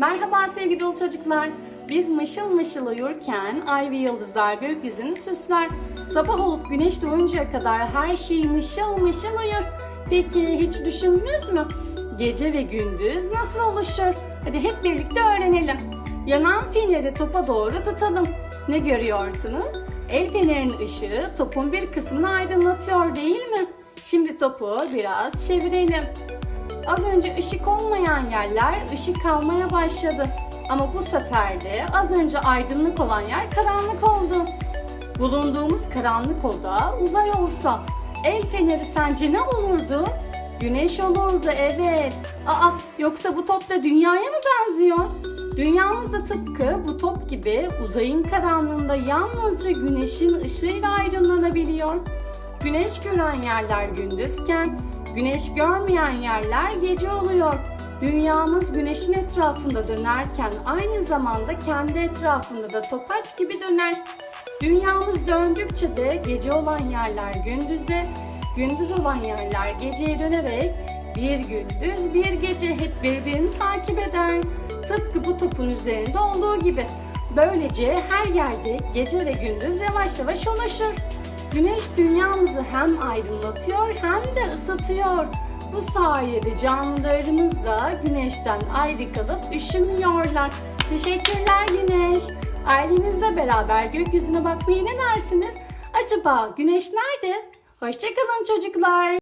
Merhaba sevgili dolu çocuklar. Biz mışıl mışıl uyurken ay ve yıldızlar gökyüzünü süsler. Sabah olup güneş doğuncaya kadar her şey mışıl mışıl uyur. Peki hiç düşündünüz mü? Gece ve gündüz nasıl oluşur? Hadi hep birlikte öğrenelim. Yanan feneri topa doğru tutalım. Ne görüyorsunuz? El fenerinin ışığı topun bir kısmını aydınlatıyor değil mi? Şimdi topu biraz çevirelim. Az önce ışık olmayan yerler ışık almaya başladı. Ama bu sefer de az önce aydınlık olan yer karanlık oldu. Bulunduğumuz karanlık oda uzay olsa el feneri sence ne olurdu? Güneş olurdu evet. Aa yoksa bu top da dünyaya mı benziyor? Dünyamız da tıpkı bu top gibi uzayın karanlığında yalnızca güneşin ışığıyla aydınlanabiliyor. Güneş gören yerler gündüzken, güneş görmeyen yerler gece oluyor. Dünyamız güneşin etrafında dönerken aynı zamanda kendi etrafında da topaç gibi döner. Dünyamız döndükçe de gece olan yerler gündüze, gündüz olan yerler geceye dönerek bir gündüz bir gece hep birbirini takip eder. Tıpkı bu topun üzerinde olduğu gibi. Böylece her yerde gece ve gündüz yavaş yavaş oluşur. Güneş dünyamızı hem aydınlatıyor hem de ısıtıyor. Bu sayede canlılarımız da güneşten ayrı kalıp üşümüyorlar. Teşekkürler Güneş. Ailenizle beraber gökyüzüne bakmayı ne dersiniz? Acaba güneş nerede? Hoşçakalın çocuklar.